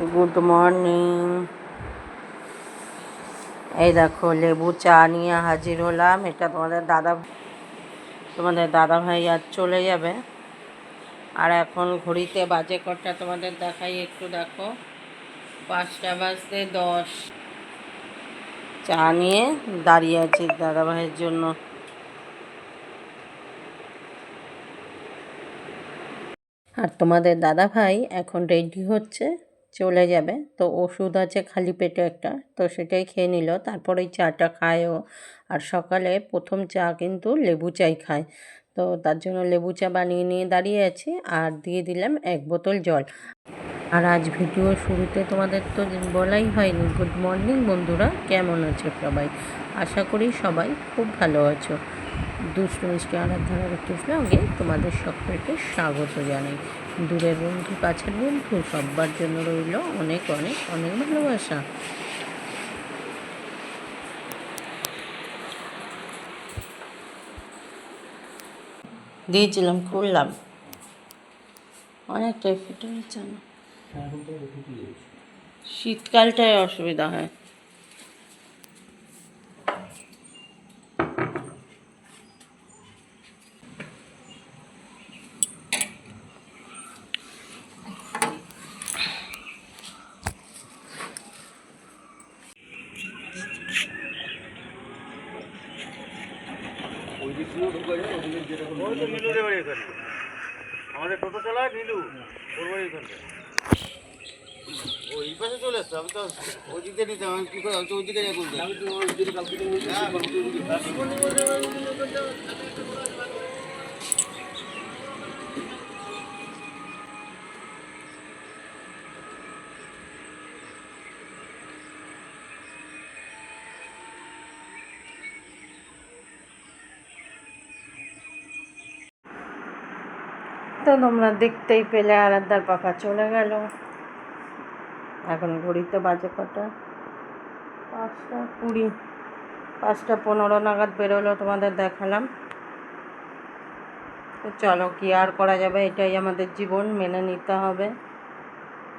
Good morning এই দেখো, লেবু চা নিয়ে হাজির হলাম। এটা তোমাদের দাদা তোমাদের দাদা ভাই আজ চলে যাবে। আর এখন ঘড়িতে বাজে কটা তোমাদের দেখাই, একটু দেখো। পাঁচটা বাজতে দশ। চা নিয়ে দাঁড়িয়ে আছি দাদা ভাইয়ের জন্য। আর তোমাদের দাদা ভাই এখন রেডি হচ্ছে। চলে যাবে। তো ওষুধ আছে খালি পেটে একটা। তো সেটাই খেয়ে নিল। তারপরে চাটা খায়ও আর সকালে প্রথম চা কিন্তু লেবু চাই খায়। তো তার জন্য লেবু চা বানিয়ে নিয়ে দাঁড়িয়ে আছি। আর দিয়ে দিলাম এক বোতল জল। আর আজ ভিডিও শুরুতে তোমাদের তো বলাই হয়নি। গুড মর্নিং বন্ধুরা। কেমন আছো সবাই? আশা করি সবাই খুব ভালো আছো। দুষ্টু মিষ্টি আরাধারার একটু ব্লগে তোমাদের সকলকে স্বাগত জানাই। দূরের বন্ধু কাছের বন্ধু সবার জন্য রইল অনেক অনেক অনেক ভালোবাসা। দিয়েছিলাম খুললাম। অনেকটাই ফুটে গেছে না। শীতকালটায় অসুবিধা হয়। আমাদের টোটো চালায় নীলু ওর বাড়ি এখানে ও এই পাশে চলে এসছে আমি তো ওই দিকে নিতে আমি কি করে আমি তো ওই দিকে যাই আমি তো ওই তো তোমরা দেখতেই পেলে আরাধ্যার পাপা চলে গেল। এখন ঘড়িতে বাজে কটা? পাঁচটা কুড়ি। পাঁচটা পনেরো নাগাদ বেরোলো, তোমাদের দেখালাম। তো চলো, কি আর করা যাবে? এটাই আমাদের জীবন, মেনে নিতে হবে।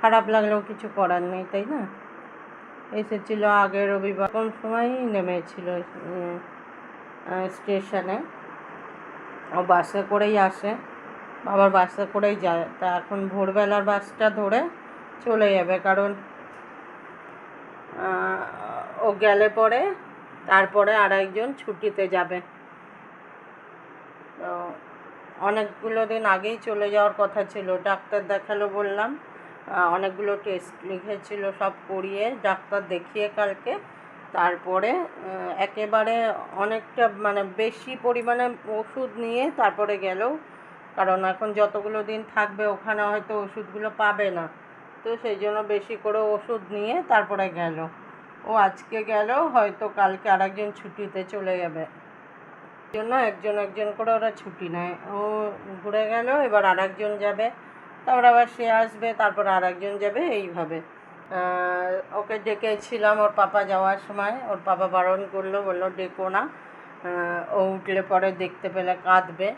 খারাপ লাগলেও কিছু করার নেই, তাই না? এসেছিল আগের রবিবার। কোন সময়ই নেমেছিল স্টেশনে। ও বাসে করেই আসে। বাবার বাসে করেই যায়। তা এখন ভোরবেলার বাসটা ধরে চলে যাবে, কারণ ও গেলে পরে তারপরে আর একজন ছুটিতে যাবে। তো অনেকগুলো দিন আগেই চলে যাওয়ার কথা ছিল, ডাক্তার দেখাল বললাম অনেকগুলো টেস্ট লিখেছিল, সব করিয়ে ডাক্তার দেখিয়ে কালকে, তারপরে একেবারে অনেকটা মানে বেশি পরিমাণে ওষুধ নিয়ে তারপরে গেল কারণ এখন যতগুলো দিন থাকবে ওখানে হয়তো ওষুধগুলো পাবে না। তো সেই জন্য বেশি করে ওষুধ নিয়ে তারপরে গেল। ও আজকে গেল, হয়তো কালকে আরেকজন ছুটিতে চলে যাবে। জন্য একজন একজন করে ওরা ছুটি নেয়। ও ঘুরে গেল, এবার আরেকজন যাবে। তারপর আবার সে আসবে, তারপর আরেকজন যাবে, এইভাবে। ওকে ডেকেছিলাম ওর পাপা যাওয়ার সময়। ওর পাপা বারণ করল, বলল, ডেকো না। ও উঠলে পরে দেখতে পেলে কাঁদবে।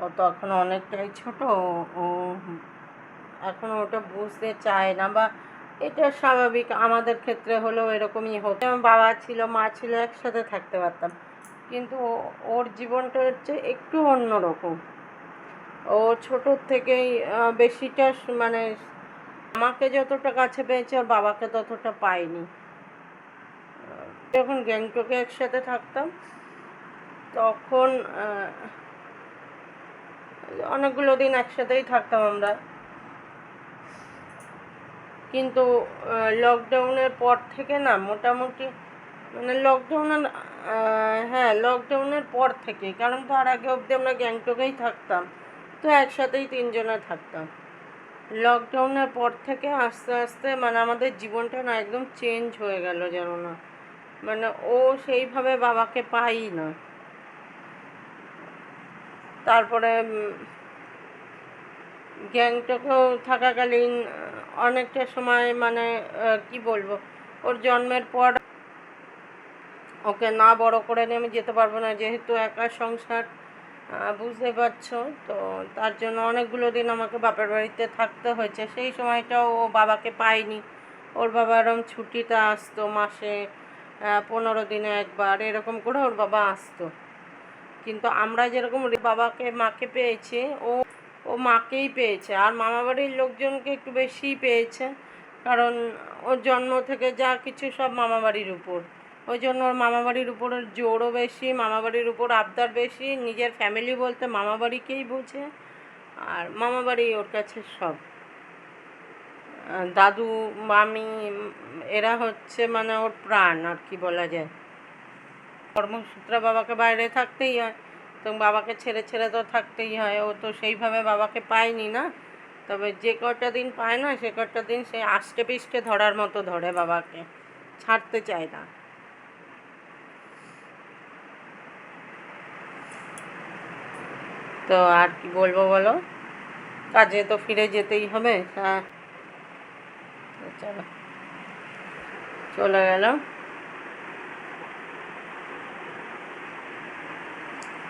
ও তো এখন অনেকটাই ছোট, ও- এখন ওটা বুঝতে চায় না বা এটা স্বাভাবিক, আমাদের ক্ষেত্রে হলেও এরকমই হতো বাবা ছিল, মা ছিল, একসাথে থাকতে পারতাম। কিন্তু ওর জীবনটা হচ্ছে একটু অন্যরকম ও ছোটোর থেকেই বেশিটা মানে আমাকে যতটা কাছে পেয়েছে, ওর বাবাকে ততটা পাইনি। যখন গ্যাংটকে একসাথে থাকতাম, তখন অনেকগুলো দিন একসাথেই থাকতাম আমরা। কিন্তু লকডাউনের পর থেকে না মোটামুটি মানে লকডাউনের হ্যাঁ লকডাউনের পর থেকে, কারণ তার আগে অবধি আমরা গ্যাংটকেই থাকতাম। তো একসাথেই তিনজনে থাকতাম। লকডাউনের পর থেকে আস্তে আস্তে মানে আমাদের জীবনটা না একদম চেঞ্জ হয়ে গেল যেন না। মানে ও সেইভাবে বাবাকে পাই না। তারপরে গ্যাংটকেও থাকাকালীন অনেকটা সময় মানে কি বলব, ওর জন্মের পর ওকে না বড় করে নিয়ে আমি যেতে পারব না, যেহেতু একা সংসার বুঝতে পারছ? তো তার জন্য অনেকগুলো দিন আমাকে বাপের বাড়িতে থাকতে হয়েছে। সেই সময়টাও ও বাবাকে পায়নি। ওর বাবা এরম ছুটিটা আসতো মাসে পনেরো দিনে একবার, এরকম করে ওর বাবা আসতো। কিন্তু আমরা যেরকম বাবাকে, মাকে পেয়েছি, ও ও মাকেই পেয়েছে। আর মামাবাড়ির লোকজনকে একটু বেশিই পেয়েছে, কারণ ওর জন্ম থেকে যা কিছু সব মামাবাড়ির উপর। ওই জন্য ওর মামাবাড়ির উপর জোরও বেশি, মামাবাড়ির উপর আবদার বেশি, নিজের ফ্যামিলি বলতে মামাবাড়িকেই বোঝে, আর মামাবাড়ি ওর কাছে সব। দাদু, মামি, এরা হচ্ছে মানে ওর প্রাণ, আর কি বলা যায়। কর্মসূত্রে বাবাকে বাইরে থাকতেই হয়। তো বাবাকে ছেড়ে ছেড়ে তো থাকতেই হয়। ও তো সেইভাবে বাবাকে পায়নি না। তবে যে কটা দিন পায় না, সে কটা দিন সে আষ্টে পিষ্টে ধরার মতো ধরে বাবাকে। ছাড়তে চায় না। তো আর কি বলব বলো? কাজে তো ফিরে যেতেই হবে। হ্যাঁ। চলো। চলে গেল।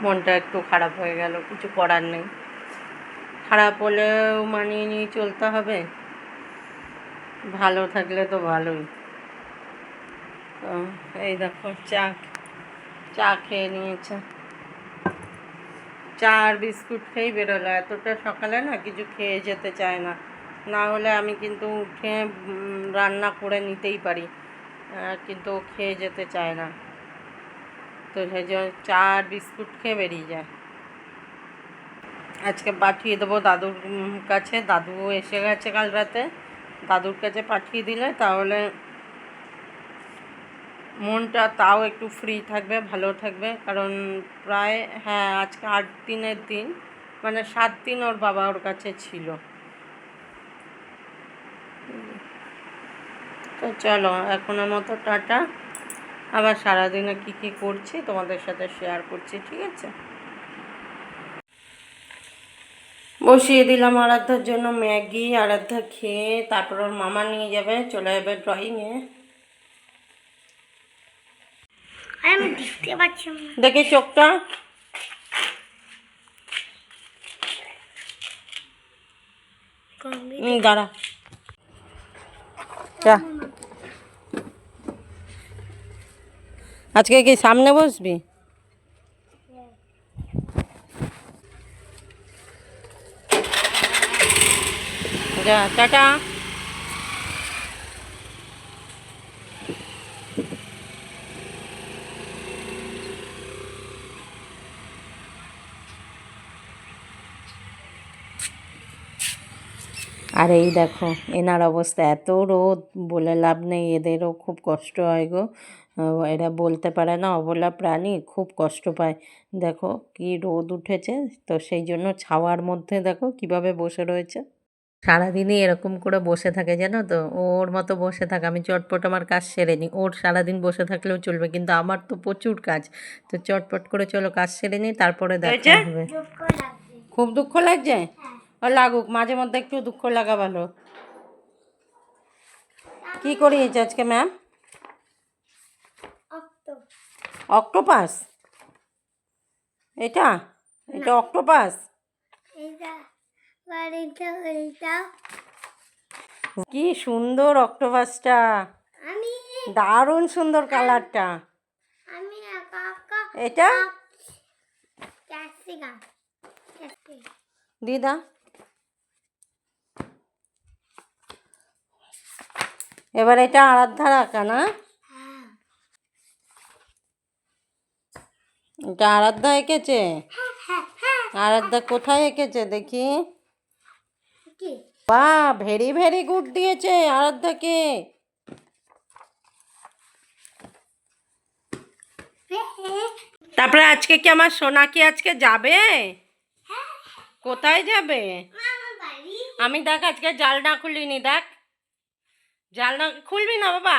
মনটা একটু খারাপ হয়ে গেল, কিছু করার নেই। খারাপ হলেও মানিয়ে নিয়ে চলতে হবে। ভালো থাকলে তো ভালোই। তো এই দেখো, চা চা খেয়ে নিয়েছে। চা আর বিস্কুট খেয়েই বেরোলো। এতটা সকালে না কিছু খেয়ে যেতে চায় না। না হলে আমি কিন্তু উঠে রান্না করে নিতেই পারি। কিন্তু খেয়ে যেতে চায় না। তো সেই জন্য চা আর বিস্কুট খেয়ে বেরিয়ে যায়। আজকে পাঠিয়ে দেবো দাদুর কাছে। দাদু এসে গেছে কাল রাতে। দাদুর কাছে পাঠিয়ে দিলে তাহলে মনটা তাও একটু ফ্রি থাকবে, ভালো থাকবে। কারণ প্রায় হ্যাঁ আজকে আট দিনের দিন। মানে সাত দিন ওর বাবা ওর কাছে ছিল। তো চলো, এখনের মতো টাটা। আবার সারাদিনে কী কী করছি তোমাদের সাথে শেয়ার করছি ঠিক আছে? বসিয়ে দিলাম আরাধ্যার জন্য ম্যাগি আরাধ্যা খেয়ে তারপর ওর মামা নিয়ে যাবে চলে যাবে ড্রয়িংয়ে দেখি চোখটা? দাঁড়া। যা। আজকে কি সামনে বসবি? টাটা। আর এই দেখো, এনার অবস্থা, এত রোদ, বলে লাভ নেই, এদেরও খুব কষ্ট হয় গো। এরা বলতে পারে না অবলা প্রাণী খুব কষ্ট পায়। দেখো কি রোদ উঠেছে তো সেই জন্য ছাওয়ার মধ্যে দেখো কীভাবে বসে রয়েছে। সারাদিনই এরকম করে বসে থাকে জানো তো ওর মতো বসে থাকে আমি চটপট আমার কাজ সেরে নিই। ওর সারাদিন বসে থাকলেও চলবে কিন্তু আমার তো প্রচুর কাজ তো চটপট করে চলো কাজ সেরে নিই তারপরে দেখা হবে। খুব দুঃখ লাগছে। ও লাগুক মাঝে মধ্যে একটু দুঃখ লাগা ভালো। কি করিয়েছে আজকে ম্যাম অক্টোপাস। এটা? এটা অক্টোপাস? কি সুন্দর অক্টোপাসটা। আমি দারুণ সুন্দর কালারটা। এটা? দিদা? এবার এটা আরাধ্যা রাখা না? এটা আরাধ্যা এঁকেছে? আরাধ্যা কোথায় এঁকেছে দেখি? বা ভেরি ভেরি গুড দিয়েছে আরাধ্যাকে। তারপরে আজকে কি আমার সোনা কি আজকে যাবে? কোথায় যাবে? আমি দেখ আজকে জালনা খুলিনি দেখ। জালনা খুলবি না বাবা?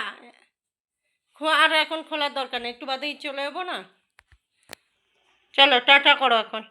খো- আর এখন খোলার দরকার নেই একটু বাদেই চলে যাব না? চলো টাটা করো এখন।